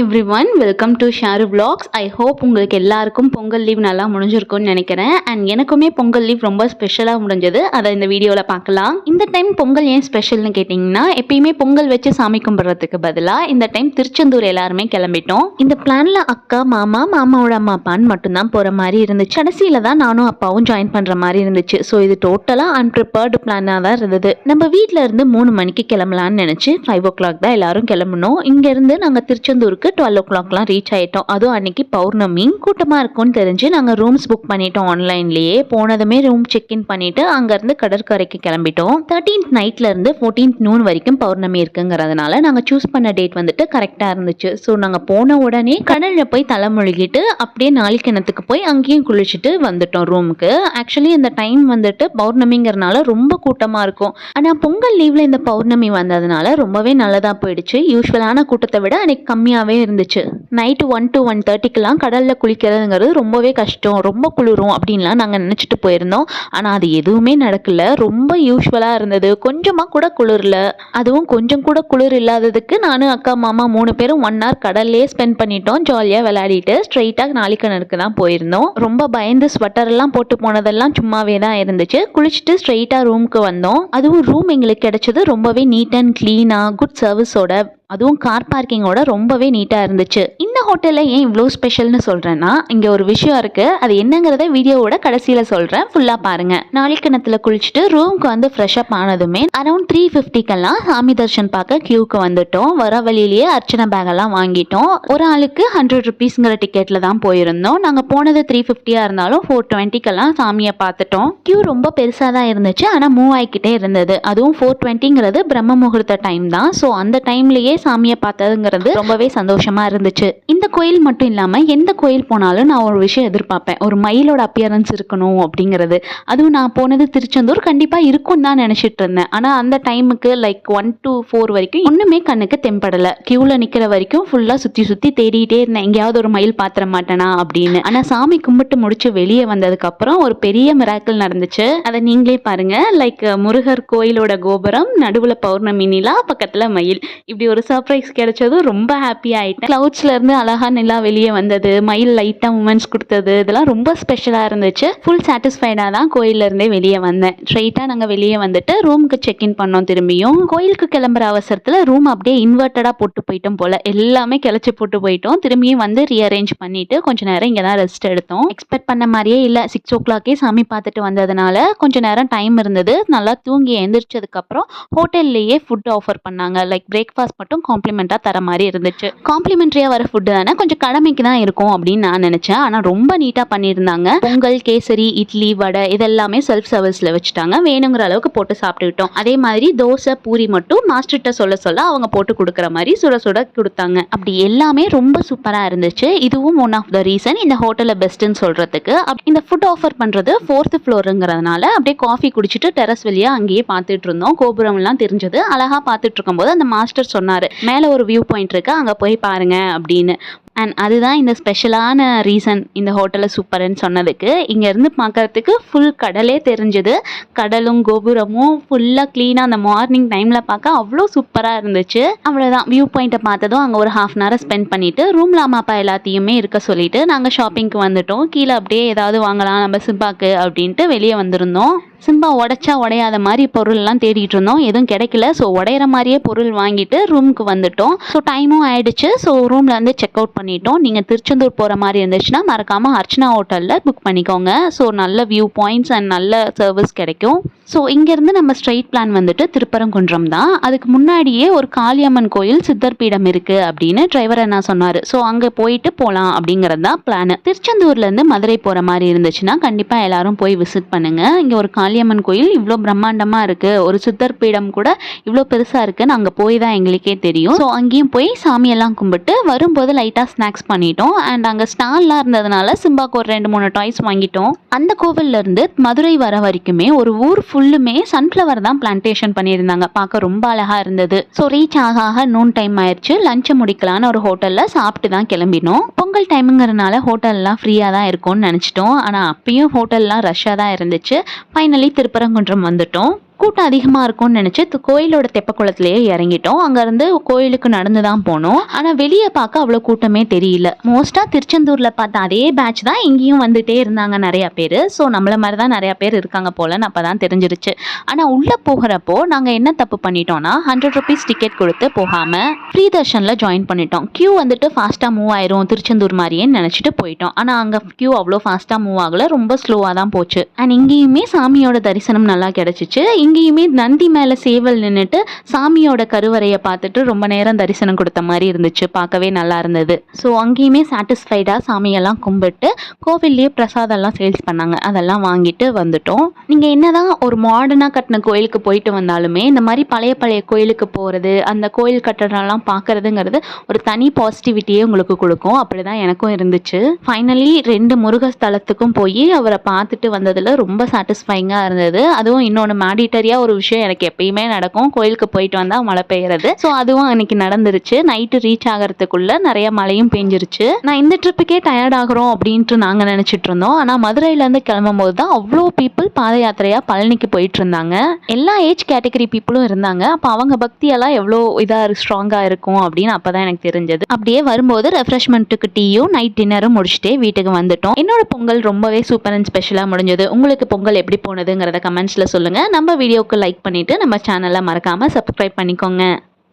Every one welcome to Sharu blogs I hope உங்களுக்கு எல்லாருக்கும் Pongal leave நல்லா முடிஞ்சிருக்கும்னு நினைக்கிறேன். அண்ட் எனக்குமே பொங்கல் லீவ் ரொம்ப ஸ்பெஷலாக முடிஞ்சது. அதை இந்த வீடியோவில் பார்க்கலாம். இந்த டைம் பொங்கல் ஏன் ஸ்பெஷல்னு கேட்டிங்கன்னா எப்பயுமே பொங்கல் வச்சு சாமி கும்பிட்றதுக்கு பதிலாக இந்த டைம் திருச்செந்தூர் எல்லாருமே கிளம்பிட்டோம். இந்த பிளானில் அக்கா மாமா மாமாவோட அம்மா அப்பான்னு மட்டும்தான் போகிற மாதிரி இருந்துச்சு. கடைசியில் தான் நானும் அப்பாவும் ஜாயின் பண்ணுற மாதிரி இருந்துச்சு. ஸோ இது டோட்டலாக அன்பிரிப்பேர்டு பிளானாக தான் இருந்தது. நம்ம வீட்டில் இருந்து மூணு மணிக்கு கிளம்பலான்னு நினச்சி ஃபைவ் ஓ கிளாக் தான் எல்லாரும் கிளம்பணும் இங்கேருந்து நாங்கள் திருச்செந்தூருக்கு டுவெல் ஓ கிளாக்லாம் ரீச் ஆகிட்டோம் அதுவும் அன்னைக்கு பௌர்ணமி கூட்டமாக இருக்கும்னு தெரிஞ்சு நாங்கள் ரூம்ஸ் புக் பண்ணிட்டோம் ஆன்லைன்லேயே போனதுமே ரூம் செக் இன் பண்ணிட்டு அங்கேருந்து கடற்கரைக்கு கிளம்பிட்டோம். தேர்ட்டீன்த் நைட்லேருந்து ஃபோர்டீன்த் நூன் வரைக்கும் பௌர்ணமி இருக்குங்கிறதுனால நாங்கள் சூஸ் பண்ண டேட் வந்துட்டு கரெக்டாக இருந்துச்சு. ஸோ நாங்கள் போன உடனே கடலில் போய் தலை முழுகிட்டு அப்படியே நாளிக்கிணத்துக்கு போய் அங்கேயும் குளிச்சுட்டு வந்துட்டோம் ரூமுக்கு ஆக்சுவலி இந்த டைம் வந்துட்டு பௌர்ணமிங்கிறனால ரொம்ப கூட்டமாக இருக்கும். ஆனால் பொங்கல் லீவில் இந்த பௌர்ணமி வந்ததுனால ரொம்பவே நல்லதாக போயிடுச்சு. யூஸ்வலான கூட்டத்தை விட அன்னைக்கு கம்மியாகவே இருந்துச்சு. நைட்டு ஒன் டு ஒன் தேர்ட்டிக்கெலாம் கடலில் குளிக்கிறதுங்கிறது ரொம்பவே கஷ்டம். ரொம்ப குளிரும் அப்படின்லாம் நாங்கள் நினச்சிட்டு போயிருந்தோம். ஆனால் அது எதுவுமே நடக்கல. ரொம்ப யூஸ்வலாக இருந்தது. கொஞ்சமாக கூட குளிரல. அதுவும் கொஞ்சம் கூட குளிர் இல்லாததுக்கு நானும் அக்கா மாமா மூணு பேரும் ஒன் ஹவர் கடல்லே ஸ்பெண்ட் பண்ணிட்டோம். ஜாலியாக விளையாடிட்டு ஸ்ட்ரைட்டாக நாளிக்கிணறுக்கு தான் போயிருந்தோம். ரொம்ப பயந்து ஸ்வெட்டர்லாம் போட்டு போனதெல்லாம் சும்மாவே தான் இருந்துச்சு. குளிச்சுட்டு ஸ்ட்ரைட்டாக ரூமுக்கு வந்தோம். அதுவும் ரூம் எங்களுக்கு கிடைச்சது ரொம்பவே நீட் அண்ட் க்ளீனாக குட் சர்வீஸோட அதுவும் கார் பார்க்கிங்கோட ரொம்பவே நீட்டாக இருந்துச்சு. இந்த ஹோட்டலில் ஏன் இவ்வளோ ஸ்பெஷல்னு சொல்கிறேன்னா இங்கே ஒரு விஷயம் இருக்குது அது என்னங்கிறத வீடியோவோட கடைசியில் சொல்கிறேன் ஃபுல்லாக பாருங்கள் நாளிக்கிணத்துல குளிச்சுட்டு ரூம்க்கு வந்து ஃப்ரெஷ்அப் ஆனதுமே அரௌண்ட் த்ரீ ஃபிஃப்டிக்கெல்லாம் சாமி தர்ஷன் பார்க்க கியூக்கு வந்துட்டோம். வர வழியிலேயே அர்ச்சனை பேக்கெல்லாம் வாங்கிட்டோம். ஒரு ஆளுக்கு ஹண்ட்ரட் ருபீஸ்ங்கிற டிக்கெட்டில் தான் போயிருந்தோம். நாங்கள் போனது த்ரீ ஃபிஃப்டியாக இருந்தாலும் ஃபோர் டுவெண்ட்டிக்கெல்லாம் சாமியை பார்த்துட்டோம். க்யூ ரொம்ப பெருசாக தான் இருந்துச்சு. ஆனால் மூவ் ஆகிக்கிட்டே இருந்தது. அதுவும் ஃபோர் டுவெண்ட்டிங்கிறது பிரம்ம முகூர்த்த டைம் தான். ஸோ அந்த டைம்லேயே சாமியை பார்த்ததுங்கிறது ரொம்பவே சந்தோஷமா இருந்துச்சு. இந்த கோயில் மட்டும் இல்லாமல் எந்த கோயில் போனாலும் நான் ஒரு விஷயம் எதிர்பார்ப்பேன். ஒரு மயிலோட அப்பியரன்ஸ் இருக்கணும் அப்படிங்கிறது. அதுவும் நான் போனது திருச்செந்தூர் கண்டிப்பாக இருக்கும் தான் நினச்சிட்டு இருந்தேன். ஆனால் அந்த டைமுக்கு லைக் ஒன் டு ஃபோர் வரைக்கும் ஒன்றுமே கண்ணுக்கு தென்படலை க்யூவில் நிற்கிற வரைக்கும் ஃபுல்லாக சுற்றி சுற்றி தேடிட்டே இருந்தேன். எங்கேயாவது ஒரு மயில் பாத்திர மாட்டேனா அப்படின்னு. ஆனால் சாமி கும்பிட்டு முடிச்சு வெளியே வந்ததுக்கப்புறம் ஒரு பெரிய மிராக்கள் நடந்துச்சு. அதை நீங்களே பாருங்க. லைக் முருகர் கோயிலோட கோபுரம் நடுவில் பௌர்ணமி நிலா பக்கத்தில் மயில். இப்படி ஒரு சர்ப்ரைஸ் கிடைச்சதும் ரொம்ப ஹாப்பி ஆகிட்டேன் க்ளவுட்ஸ்லேருந்து அழகாக நிலா வெளியே வந்தது. மயில் லைட்டாக மூமெண்ட்ஸ் கொடுத்தது. இதெல்லாம் ரொம்ப ஸ்பெஷலாக இருந்துச்சு. ஃபுல் சாட்டிஸ்ஃபைடாக தான் கோயிலேருந்தே வெளியே வந்தேன். ஸ்ட்ரைட்டாக நாங்கள் வெளியே வந்துட்டு ரூமுக்கு செக்இன் பண்ணோம் திரும்பியும். கோயிலுக்கு கிளம்புற அவசரத்தில் ரூம் அப்படியே இன்வெர்ட்டடாக போட்டு போயிட்டோம் போல். எல்லாமே கிளச்சி போட்டு போயிட்டோம். திரும்பியும் வந்து ரீஅரேஞ்ச் பண்ணிட்டு கொஞ்ச நேரம் இங்கே தான் ரெஸ்ட் எடுத்தோம். எக்ஸ்பெக்ட் பண்ண மாதிரியே இல்லை. சிக்ஸ் ஓ கிளாக்கே சாமி பார்த்துட்டு வந்ததுனால கொஞ்ச நேரம் டைம் இருந்தது. நல்லா தூங்கி எழுந்திரிச்சதுக்கப்புறம் ஹோட்டல்லையே ஃபுட் ஆஃபர் பண்ணாங்க. லைக் பிரேக்ஃபாஸ்ட் மட்டும் மட்டும் காம்ப்ளிமெண்ட்டாக தர மாதிரி இருந்துச்சு. காம்ப்ளிமெண்ட்ரியாக வர ஃபுட்டு தானே கொஞ்சம் கடமைக்கு தான் இருக்கும் அப்படின்னு நான் நினச்சேன். ஆனால் ரொம்ப நீட்டாக பண்ணியிருந்தாங்க. பொங்கல் கேசரி இட்லி வடை இதெல்லாமே செல்ஃப் சர்வீஸில் வச்சுட்டாங்க. வேணுங்கிற அளவுக்கு போட்டு சாப்பிட்டுக்கிட்டோம் அதே மாதிரி தோசை பூரி மட்டும் மாஸ்டர்கிட்ட சொல்ல சொல்ல அவங்க போட்டு கொடுக்குற மாதிரி சுட சுட கொடுத்தாங்க. அப்படி எல்லாமே ரொம்ப சூப்பராக இருந்துச்சு. இதுவும் ஒன் ஆஃப் த ரீசன் இந்த ஹோட்டலில் பெஸ்ட்டுன்னு சொல்கிறதுக்கு இந்த ஃபுட் ஆஃபர் பண்ணுறது ஃபோர்த்து ஃப்ளோருங்கிறதுனால அப்படியே காஃபி குடிச்சிட்டு டெரஸ் வெளியே அங்கேயே பார்த்துட்டு இருந்தோம். கோபுரம்லாம் தெரிஞ்சது. அழகாக பார்த்துட்டு இருக்கும்போது அந்த மாஸ்டர் சொன்னார். மேலே ஒரு வியூ பாயிண்ட் இருக்கு. அங்கே போய் பாருங்க அப்படின்னு. அண்ட் அதுதான் இந்த ஸ்பெஷலான ரீசன் இந்த ஹோட்டலில் சூப்பர்னு சொன்னதுக்கு. இங்கேருந்து பார்க்கறதுக்கு ஃபுல் கடலே தெரிஞ்சுது. கடலும் கோபுரமும் ஃபுல்லாக க்ளீனாக அந்த மார்னிங் டைமில் பார்க்க அவ்வளோ சூப்பராக இருந்துச்சு. அவ்வளோதான் வியூ பாயிண்ட்டை பார்த்ததும் அங்கே ஒரு ஹாஃப் அன் ஹவர் ஸ்பெண்ட் பண்ணிவிட்டு ரூமில் அம்மா அப்பா எல்லாத்தையுமே இருக்க சொல்லிட்டு நாங்கள் ஷாப்பிங்க்கு வந்துட்டோம். கீழே அப்படியே ஏதாவது வாங்கலாம். நம்ம சிம்பாக்கு அப்படின்ட்டு வெளியே வந்திருந்தோம். சிம்பா உடைச்சா உடையாத மாதிரி பொருள்லாம் தேடிட்டு இருந்தோம். எதுவும் கிடைக்கல. ஸோ உடையிற மாதிரியே பொருள் வாங்கிட்டு ரூமுக்கு வந்துட்டோம். ஸோ டைமும் ஆயிடுச்சு. ஸோ ரூம்ல இருந்து செக் அவுட் பண்ணிட்டோம். நீங்கள் திருச்செந்தூர் போகிற மாதிரி இருந்துச்சுன்னா மறக்காம அர்ச்சனா ஹோட்டலில் புக் பண்ணிக்கோங்க. ஸோ நல்ல வியூ பாயிண்ட்ஸ் அண்ட் நல்ல சர்வீஸ் கிடைக்கும். ஸோ இங்கேருந்து நம்ம ஸ்ட்ரெயிட் பிளான் வந்துட்டு திருப்பரங்குன்றம் தான். அதுக்கு முன்னாடியே ஒரு காளியம்மன் கோயில் சித்தர் பீடம் இருக்குது அப்படின்னு டிரைவர் என்ன சொன்னார். ஸோ அங்கே போயிட்டு போகலாம் அப்படிங்கிறது தான் பிளான் திருச்செந்தூர்லேருந்து மதுரை போகிற மாதிரி இருந்துச்சுன்னா கண்டிப்பாக எல்லாரும் போய் விசிட் பண்ணுங்கள் இங்கே ஒரு காளியம்மன் கோயில் இவ்வளோ பிரம்மாண்டமாக இருக்குது ஒரு சித்தர் பீடம் கூட இவ்வளோ பெருசாக இருக்குன்னு அங்கே போய் தான் எங்களுக்கே தெரியும். ஸோ அங்கேயும் போய் சாமியெல்லாம் கும்பிட்டு வரும்போது லைட்டாக ஸ்நாக்ஸ் பண்ணிட்டோம். அண்ட் அங்கே ஸ்டால்லாம் இருந்ததுனால சிம்பாக்கு ஒரு ரெண்டு மூணு டாய்ஸ் வாங்கிட்டோம். அந்த கோவில்லேருந்து மதுரை வர வரைக்குமே ஒரு ஊர் ஃபுல்லுமே சன்ஃப்ளவர் தான் பிளான்டேஷன் பண்ணியிருந்தாங்க. பார்க்க ரொம்ப அழகாக இருந்தது. ஸோ ரீச் ஆக ஆக நூன் டைம் ஆயிடுச்சு லஞ்சை முடிக்கலான்னு ஒரு ஹோட்டலில் சாப்பிட்டு தான் கிளம்பினோம். பொங்கல் டைமுங்கிறனால ஹோட்டல்லாம் ஃப்ரீயாக தான் இருக்கும்னு நினச்சிட்டோம். ஆனால் அப்பயும் ஹோட்டல்லாம் ரஷ்ஷாக தான் இருந்துச்சு. ஃபைனலி திருப்பரங்குன்றம் வந்துட்டோம். கூட்டம் அதிகமாக இருக்கும்னு நினச்சி கோயிலோட தெப்பக்குளத்துலேயே இறங்கிட்டோம். அங்கேருந்து கோயிலுக்கு நடந்து தான் போனோம். ஆனால் வெளியே பார்க்க அவ்வளோ கூட்டமே தெரியல. மோஸ்ட்டாக திருச்செந்தூரில் பார்த்த அதே பேட்ச் தான் இங்கேயும் வந்துட்டே இருந்தாங்க நிறையா பேர். ஸோ நம்மள மாதிரி தான் நிறையா பேர் இருக்காங்க போலன்னு அப்போ தான் தெரிஞ்சிருச்சு. ஆனால் உள்ளே போகிறப்போ நாங்கள் என்ன தப்பு பண்ணிட்டோம்னா ஹண்ட்ரட் ருபீஸ் டிக்கெட் கொடுத்து போகாமல் ஃப்ரீ தர்ஷனில் ஜாயின் பண்ணிட்டோம். க்யூ வந்துட்டு ஃபாஸ்ட்டாக மூவ் ஆயிரும் திருச்செந்தூர் மாதிரியே நினச்சிட்டு போயிட்டோம். ஆனால் அங்கே க்யூ அவ்வளோ ஃபாஸ்ட்டாக மூவ் ஆகலை. ரொம்ப ஸ்லோவாக தான் போச்சு. அண்ட் இங்கேயுமே சாமியோட தரிசனம் நல்லா கிடச்சிச்சு. அங்கேயுமே நந்தி மேலே சேவல் நின்றுட்டு சாமியோட கருவறையை பார்த்துட்டு ரொம்ப நேரம் தரிசனம் கொடுத்த மாதிரி இருந்துச்சு. பார்க்கவே நல்லா இருந்தது. ஸோ அங்கேயுமே சாட்டிஸ்ஃபைடாக சாமியெல்லாம் கும்பிட்டு கோவில்லையே பிரசாதம்லாம் சேல்ஸ் பண்ணாங்க. அதெல்லாம் வாங்கிட்டு வந்துட்டோம். நீங்கள் என்னதான் ஒரு மாடர்னாக கட்டின கோயிலுக்கு போயிட்டு வந்தாலுமே இந்த மாதிரி பழைய பழைய கோயிலுக்கு போகிறது அந்த கோயில் கட்டடம்லாம் பார்க்கறதுங்கிறது ஒரு தனி பாசிட்டிவிட்டியே உங்களுக்கு கொடுக்கும். அப்படி தான் எனக்கும் இருந்துச்சு. ஃபைனலி ரெண்டு முருகஸ்தலத்துக்கும் போய் அவரை பார்த்துட்டு வந்ததில் ரொம்ப சாட்டிஸ்ஃபைங்காக இருந்தது. அதுவும் இன்னொன்று மேடிட்டரியாக ஒரு விஷயம் எனக்கு எப்பயுமே நடக்கும். கோயிலுக்கு போயிட்டு வந்தால் மழை பெய்யறது. ஸோ அதுவும் அன்னைக்கு நடந்துருச்சு. நைட்டு ரீச் ஆகிறதுக்குள்ள நிறைய மழையும் பெஞ்சிருச்சு. நான் இந்த ட்ரிப்புக்கே டயர்ட் ஆகிறோம் அப்படின்ட்டு நாங்கள் நினச்சிட்டு இருந்தோம். ஆனால் மதுரையிலேருந்து கிளம்பும் போது தான் அவ்வளோ பீப்புள் பாத யாத்திரையாக பழனிக்கு போயிட்டு இருந்தாங்க. எல்லா ஏஜ் கேட்டகரி பீப்புளும் இருந்தாங்க. அப்போ அவங்க பக்தியெல்லாம் எவ்வளோ இதாக ஸ்ட்ராங்காக இருக்கும் அப்படின்னு அப்போ தான் எனக்கு தெரிஞ்சது. அப்படியே வரும்போது ரெஃப்ரெஷ்மெண்ட்டுக்கு டீயும் நைட் டின்னரும் முடிச்சுட்டு வீட்டுக்கு வந்துட்டோம். என்னோட பொங்கல் ரொம்பவே சூப்பர் அண்ட் ஸ்பெஷலாக முடிஞ்சது. உங்களுக்கு பொங்கல் எப்படி போனதுங்கிறத கமெண்ட்ஸில் சொல்லுங்கள் நம்ம வீடியோக்கு லைக் பண்ணிவிட்டு நம்ம சேனலை மறக்காமல் சப்ஸ்கிரைப் பண்ணிக்கோங்க.